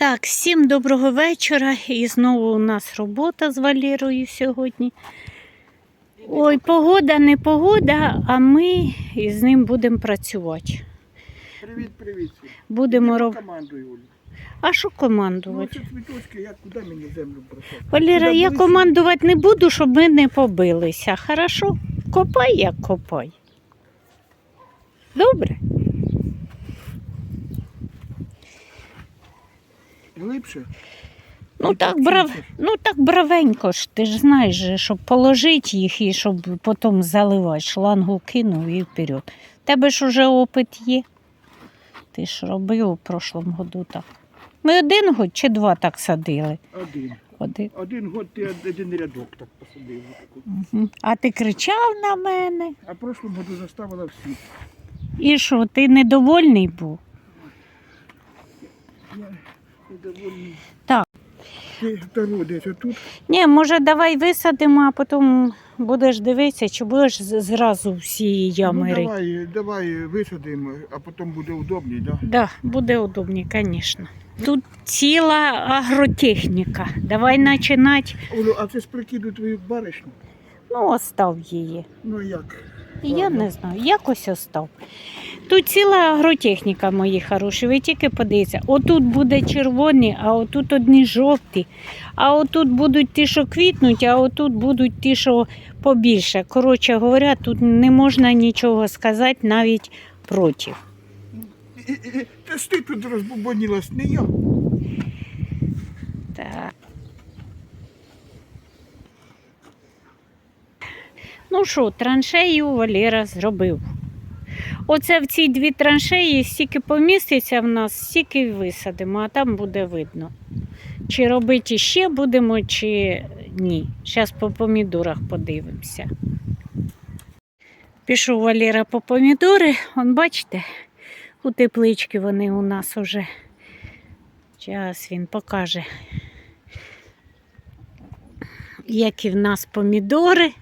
Так, всім доброго вечора. І знову у нас робота з Валірою сьогодні. Ой, погода, не погода, а ми із ним будемо працювати. Привіт, привіт. Будемо роб... А що Ну, командувати? цвіточки, як куди мені землю бросати? Валера, Куди я ближче? командувати не буду, щоб ми не побилися. Хорошо? Копай, як копай. Добре? Глибше? Ну так, брав... ну так бравенько ж, ти ж знаєш, щоб положити їх і щоб потім заливати. Шлангу кинув і вперед. Тебе ж уже опит є. Ти ж робив у прошлому году так. Ми один год чи два так садили? Один. Один. Один год ти один рядок так посадив. Мгм. А ти кричав на мене. А в прошлому году заставила всі. І що, ти недовольний був? Так. Десь отут. Ні, може, давай висадимо, а потім будеш дивитися, чи будеш зразу всі ями ну, рити. давай, давай висадимо, а потім буде удобний, да? Да, буде удобні, звісно. Тут ціла агротехніка. Давай починати. Олю, а це з прикиду твою баришню? Ну, остав її. Ну як? Я не знаю, якось остав. Тут ціла агротехніка, мої хороші. Ви тільки подивіться. Отут буде червоні, а отут одні жовті. А отут будуть ті, що квітнуть, а отут будуть ті, що побільше. Коротше говоря, тут не можна нічого сказати навіть проти. Та ж ти тут розбубонілась, не я. Так. Ну що, траншею Валера зробив. Оце в ці дві траншеї стільки поміститься в нас, стільки висадимо, а там буде видно. Чи робити ще будемо, чи ні. Зараз по помідорах подивимося. Пішов Валера по помідори. Он бачите, у теплички вони у нас уже. Зараз він покаже, які в нас помідори.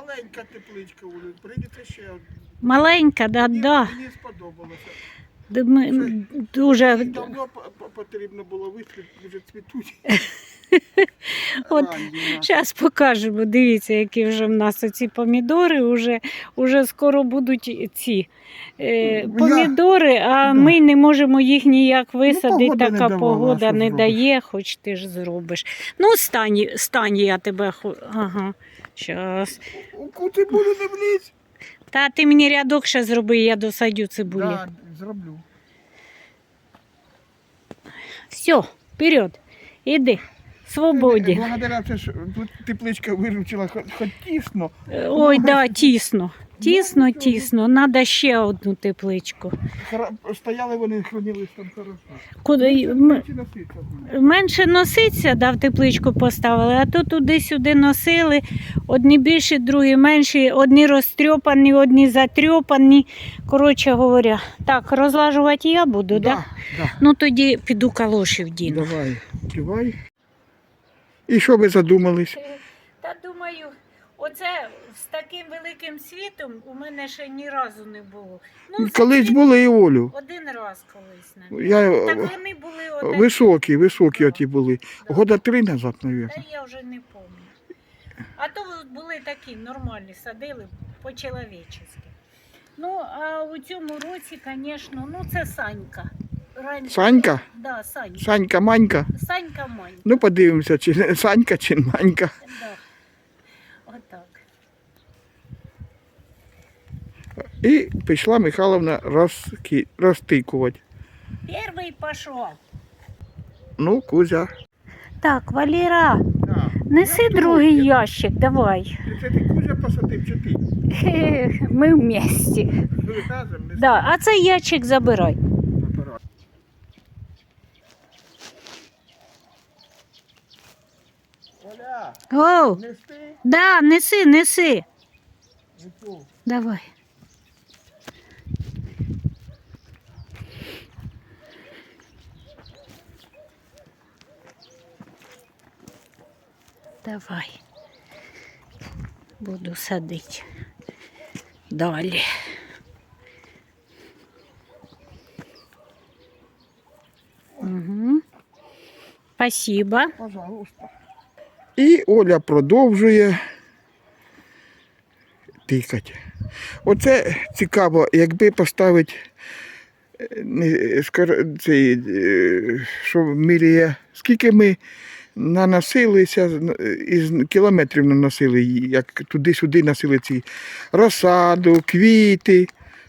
Маленька тепличка, Олю, прийдеться ще одна. Маленька, да, Мені, да. мені сподобалося. Д- Ми дуже Давно п- п- потрібно було вистрілити, вже цвітуть. От Ранні наші. зараз покажемо. Дивіться, які вже в нас оці помідори. Уже, уже скоро будуть ці е, Я- помідори, а Да. ми не можемо їх ніяк висадити. погода не така давала, погода що не зробиш? дає, хоч ти ж зробиш. Ну, стань, стань я тебе. хо- Ага. Щас. У буду не влізь. Та ти мені рядок ще зроби, я досадю цибулі. Да, зроблю. Все, вперед, іди, свободі. Благодаря це ж тепличка виручила, хоч, тісно. Ой, Ой, да, тісно. Тісно, тісно. Надо ще одну тепличку. Хра- Стояли вони, хранились там хорошо. Куди м- менше носиться буде. менше носиться, да, в тепличку поставили, а то туди-сюди носили. Одні більші, другі менші, одні розтрьопані, одні затрьопані. Коротше говоря, так, розлажувати я буду, да? да. Ну тоді піду калошів діну. Давай, кивай. І що ви задумались? Та думаю, оце з таким великим світом у мене ще ні разу не було. Ну, Колись це були і Олю. один раз колись. навіть. Я Так е, вони були отакі. високі, високі оті були. Года три назад, мабуть. Та я вже не пам'ятаю. А то були такі нормальні, садили по-чоловічески. Ну, а у цьому році, звісно, ну це Санька. Раніше- Санька? Да, Санька. Санька, Манька. Санька Манька. Ну, подивимося, чи Санька, чи Манька. Да. Отак. І пішла Михайловна розки... розтикувати. Перший пішов. Ну, Кузя. Так, Валера, Да. неси Я другий тут. ящик, давай. Це ти Кузя посадив, чи ти? Ми вместе. Ви разом не Да, а цей ящик забирай. апарат. Оля, О, нести? да, неси, неси. Несу. Давай. Давай. Буду садити. Далі. Угу. Спасибо. Пожалуйста. І Оля продовжує тикати. Оце цікаво, якби поставити е, цей, е, що міряє, скільки ми наносилися, із кілометрів наносили, як туди-сюди носили ці розсаду, квіти,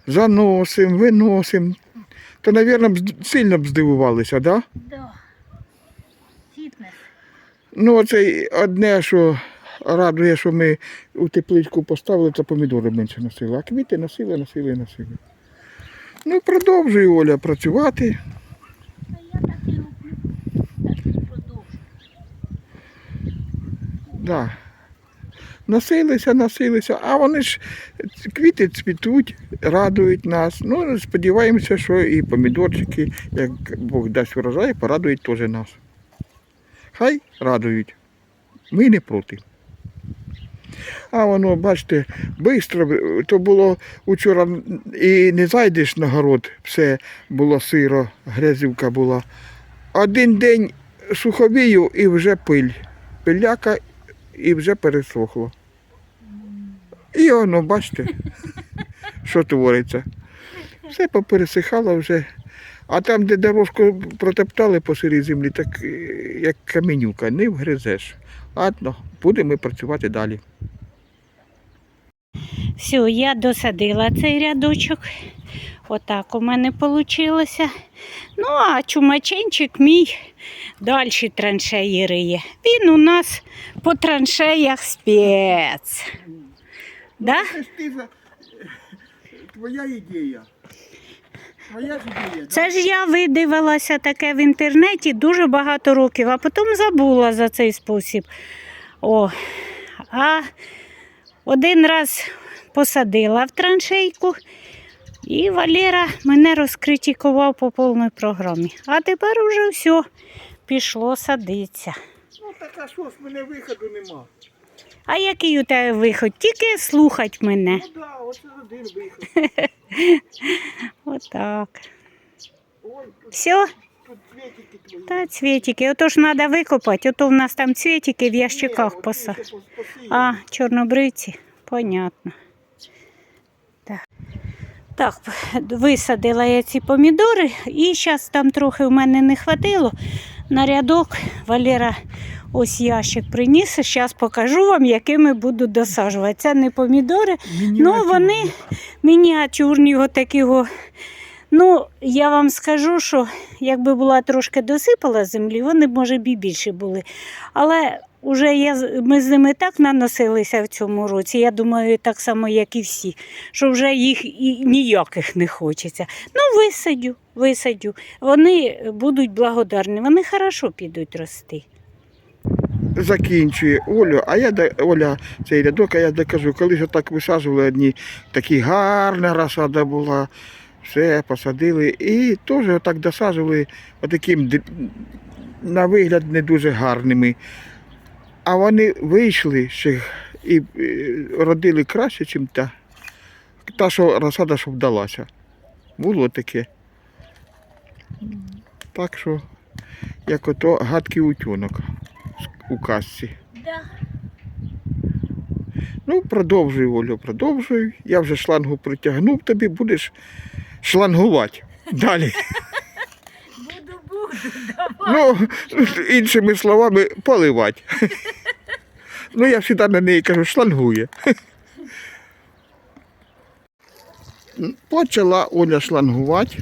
заносимо, виносимо. То, мабуть, сильно б здивувалися, так? Да? Да. Фітнес. Ну, оце одне, що радує, що ми у тепличку поставили, це помідори менше носили, а квіти носили, носили, носили. Ну, продовжує Оля працювати. Я так і люблю. Так і продовжую. Да. Носилися, носилися, а вони ж квіти цвітуть, радують нас. Ну, сподіваємося, що і помідорчики, як Бог дасть урожай, порадують теж нас. Хай радують. Ми не проти. А воно, бачите, швидко, то було учора і не зайдеш на город, все було сиро, грязівка була. Один день суховію і вже пиль. Пиляка і вже пересохло. І воно, бачите, що твориться. Все попересихало вже. А там, де дорожку протоптали по сирій землі, так е, як каменюка, не вгризеш. Ладно, будемо працювати далі. Все, я досадила цей рядочок. Отак у мене вийшло. Ну, а чумаченчик мій далі траншеї риє. Він у нас по траншеях спец. Да? Це ж ти за твоя ідея. Твоя ж ідея. Це ж я видивилася таке в інтернеті дуже багато років, а потім забула за цей спосіб. О, а один раз посадила в траншейку, і Валера мене розкритикував по повній програмі. А тепер уже все, пішло садитися. Ну так а що ж мене виходу нема. А який у тебе виход? Тільки слухать мене. Ну так, да, оце один виход. Отак. Все. Та цвітики, ото ж треба викопати, ото в нас там цвітики в ящиках Ні, поса. от ще пос- посіяно. А, чорнобривці, понятно. Так. Висадила я ці помідори, і зараз там трохи в мене не хватило. На рядок Валера ось ящик приніс. Зараз покажу вам, якими буду досаджувати. Це не помідори, Ну, вони мініатюрні отакі. Ну, я вам скажу, що якби була трошки досипала землі, вони б, може б і більше були. Але вже я, ми з ними так наносилися в цьому році, я думаю, так само, як і всі, що вже їх і ніяких не хочеться. Ну, висадю, висадю. Вони будуть благодарні, вони хорошо підуть рости. закінчує Олю, а я Оля цей рядок, а я докажу, коли ж так висаджували одні, такі гарна розсада була, все посадили і теж отак досаджували отаким на вигляд не дуже гарними. А вони вийшли ще і е, родили краще, ніж та. Та, що розсада щоб вдалася. Було таке. Так що, як ото гадкий утюнок у казці. Да. Ну, продовжуй, Олю, продовжуй. Я вже шлангу притягнув тобі, будеш шлангувати. Далі. Буду, буду, Ну, іншими словами, поливати. Ну, я завжди на неї кажу, шлангує. Почала Оля шлангувати.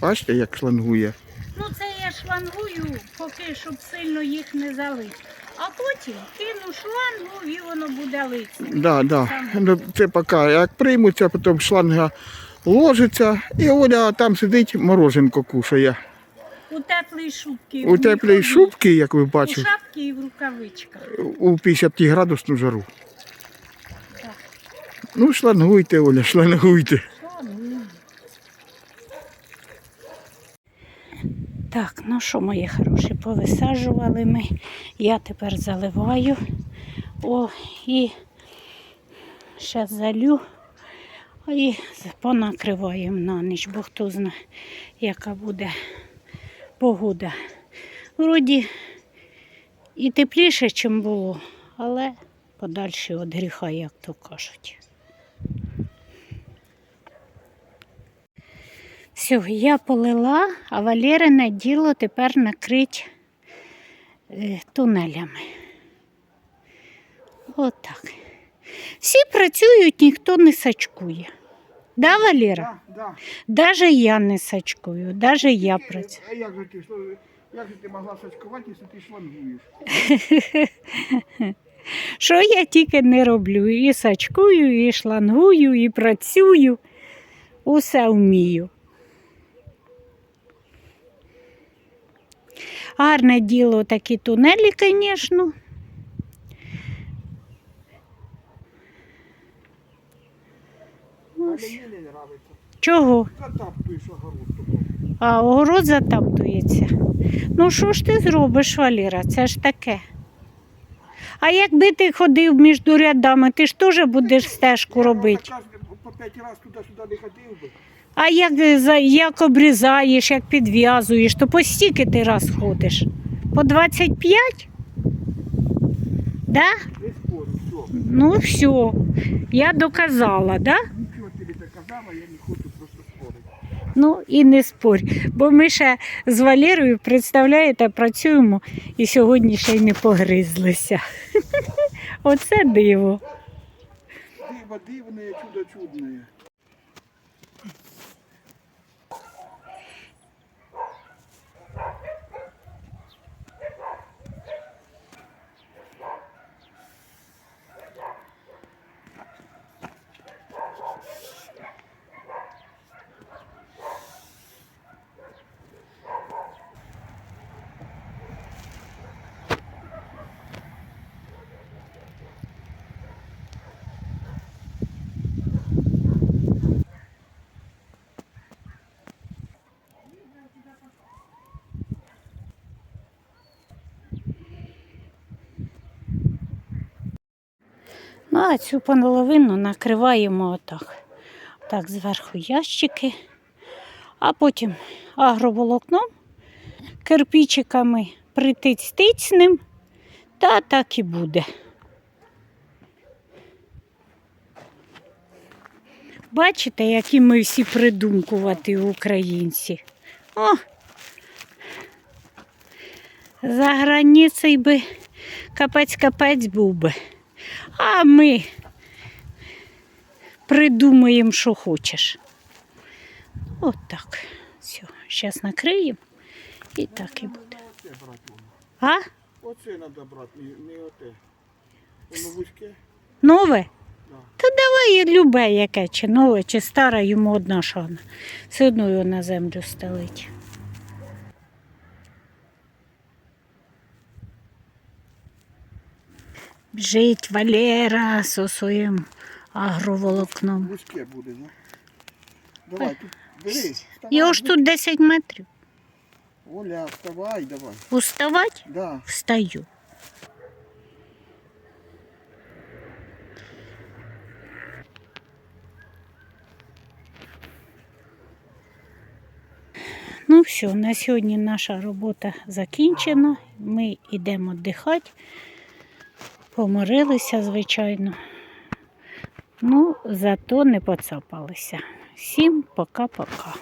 Бачите, як шлангує. Ну, це я шлангую, поки щоб сильно їх не залити. А потім кину шлангу і воно буде литися. Да, да. Ну, це поки як приймуться, потім шланга ложиться, і Оля там сидить, мороженко кушає. У теплій шубці. У теплій шубці, як ви У бачите, шапці і в рукавичках. у 50 градусну жару. Так. Ну, шлангуйте, Оля, шлангуйте. Так, ну що, мої хороші, повисаджували ми. Я тепер заливаю. О, і ще залю. І понакриваємо на ніч, бо хто знає, яка буде погода. Вроді і тепліше, ніж було, але подальше від гріха, як то кажуть. Все, я полила, а Валерине діло тепер накрить е, тунелями. Отак. Всі працюють, ніхто не сачкує. Да, Валера? Да, да. Даже я не сачкую, даже я Тільки, працюю. А як же ти, що, як же ти могла сачкувати, якщо ти шлангуєш? Що я тільки не роблю? І сачкую, і шлангую, і працюю. Усе вмію. Гарне діло такі тунелі, звісно. Нравиться. Чого? А огород затаптується. Ну що ж ти зробиш, Валіра? Це ж таке. А якби ти ходив між рядами, ти ж теж будеш стежку робити. По п'ять разів туди-сюди не ходив би. А як, як обрізаєш, як підв'язуєш, то по стільки ти раз ходиш? По 25? Да? Не спорю, все. Ну все, я доказала, да? Нічого тобі не казала, я не хочу просто спорити. Ну і не спорь. Бо ми ще з Валерою, представляєте, працюємо і сьогодні ще й не погризлися. Оце диво. Диво дивне, чудо чудне. Цю половину накриваємо отак. Так, зверху ящики, а потім агроволокном, кирпичиками притиць-тицнем, та так і буде. Бачите, які ми всі придумкуваті українці. О! За границею би капець-капець був би. А ми придумаємо, що хочеш. От так. Все, зараз накриємо і так і буде. А? Оце треба брати, не, оте. Воно вузьке. Нове? Та давай любе яке, чи нове, чи старе, йому одна шана. Все одно його на землю стелить. Біжить Валера зі своїм агроволокном. Вузьке буде, да? Давай, тут бери. Його ж тут 10 метрів. Оля, вставай, давай. Уставать? Да. Встаю. Ну все, на сьогодні наша робота закінчена. Ми йдемо віддихати. Поморилися, звичайно. Ну, зато не поцапалися. Всім пока-пока.